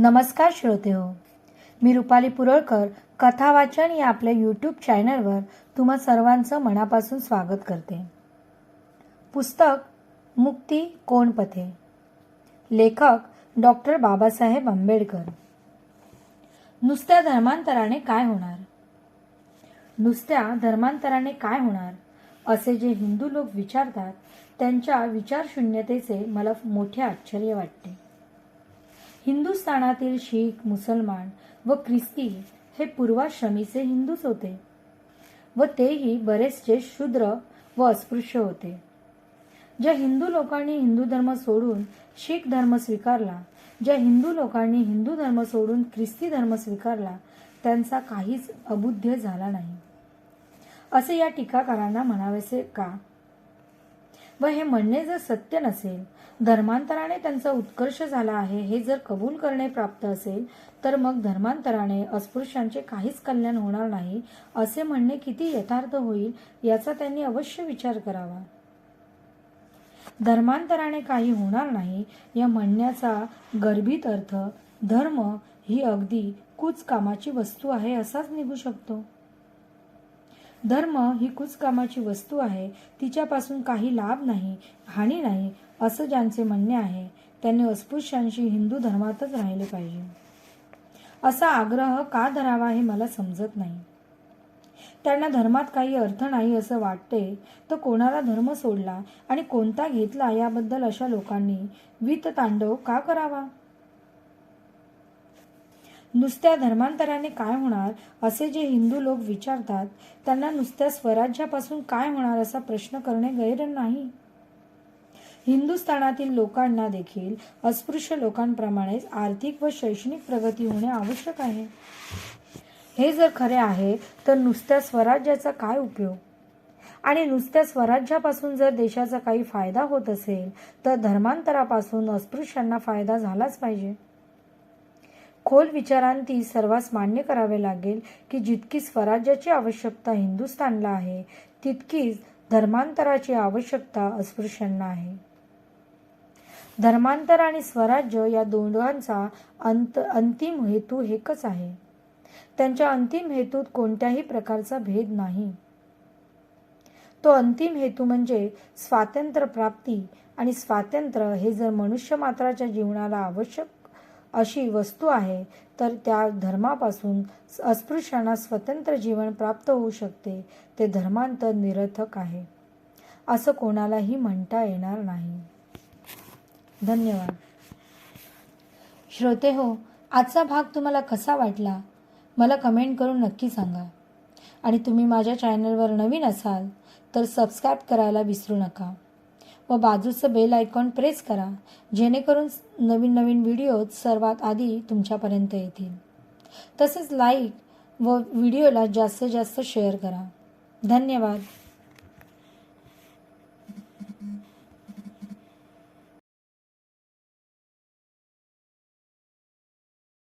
नमस्कार श्रोते हो. मी रुपाली पुरळकर कथा वाचन या आपल्या यूट्यूब चॅनलवर तुम्हा सर्वांचं मनापासून स्वागत करते. पुस्तक मुक्ती कोण पथे? लेखक डॉक्टर बाबासाहेब आंबेडकर. नुसत्या धर्मांतराने काय होणार? नुसत्या धर्मांतराने काय होणार? असे जे हिंदू लोक विचारतात त्यांच्या विचारशून्यतेचे मला मोठे आश्चर्य वाटते. हिंदुस्थानातील शीख मुसलमान व ख्रिस्ती हे पूर्वाश्रमीचे हिंदूच होते व तेही बरेचसे शूद्र व अस्पृश्य होते. ज्या हिंदू लोकांनी हिंदू धर्म सोडून शीख धर्म स्वीकारला ज्या हिंदू लोकांनी हिंदू धर्म सोडून ख्रिस्ती धर्म स्वीकारला त्यांचा काहीच अबुद्ध झाला नाही. असे या टीकाकारांना म्हणावेसे का? व हे म्हणणे जर सत्य नसेल धर्मांतराने त्यांचा उत्कर्ष झाला आहे हे जर कबूल करणे प्राप्त असेल तर मग धर्मांतराने अस्पृश्यांचे काहीच कल्याण होणार नाही असे म्हणणे किती यथार्थ होईल याचा त्यांनी अवश्य विचार करावा. धर्मांतराने काही होणार नाही या म्हणण्याचा गर्भित अर्थ धर्म ही अगदी कुच कामाची वस्तू आहे असाच निघू शकतो. धर्म ही कुचकामाची वस्तू आहे तिच्यापासून काही लाभ नाही हानी नाही असं ज्यांचे म्हणणे आहे त्यांनी अस्पृश्यांशी हिंदू धर्मातच राहिले पाहिजे. असा आग्रह का धरावा हे मला समजत नाही. त्यांना धर्मात काही अर्थ नाही असं वाटते तर कोणाला धर्म सोडला आणि कोणता घेतला याबद्दल अशा लोकांनी वित तांडव का करावा? नुसत्या धर्मांतराने काय होणार असे जे हिंदू लोक विचारतात त्यांना नुसत्या स्वराज्यापासून काय होणार असा प्रश्न करणे गैर नाही. हिंदुस्थानातील लोकांना देखील अस्पृश्य लोकांप्रमाणेच आर्थिक व शैक्षणिक प्रगती होणे आवश्यक आहे. हे जर खरे आहे तर नुसत्या स्वराज्याचा काय उपयोग? आणि नुसत्या स्वराज्यापासून जर देशाचा काही फायदा होत असेल तर धर्मांतरापासून अस्पृश्यांना फायदा झालाच पाहिजे. खोल विचारांती सर्वांस मान्य करावे लागेल की जितकी स्वराज्याची आवश्यकता हिंदुस्थानला आहे तितकीच धर्मांतराची आवश्यकता अस्पृश्यांना आहे. धर्मांतर आणि स्वराज्य या दोघांचा अंत अंतिम हेतू एकच आहे. त्यांच्या अंतिम हेतूत कोणत्याही प्रकारचा भेद नाही. तो अंतिम हेतू म्हणजे स्वातंत्र्य प्राप्ती आणि स्वातंत्र्य हे जर मनुष्य मात्राच्या जीवनाला आवश्यक अशी वस्तू आहे तर त्या धर्मापासून अस्पृश्यांना स्वतंत्र जीवन प्राप्त होऊ शकते. ते धर्मांतर निरर्थक आहे. असं कोणालाही म्हणता येणार नाही. धन्यवाद. श्रोते हो आजचा भाग तुम्हाला कसा वाटला? मला कमेंट करून नक्की सांगा. आणि तुम्ही माझ्या चॅनलवर नवीन असाल तर सबस्क्राईब करायला विसरू नका. व बाजूचं बेल आयकॉन प्रेस करा जेणेकरून नवीन नवीन व्हिडिओ सर्वात आधी तुमच्यापर्यंत येतील. तसेच लाईक व व्हिडिओला जास्तीत जास्त शेअर करा. धन्यवाद.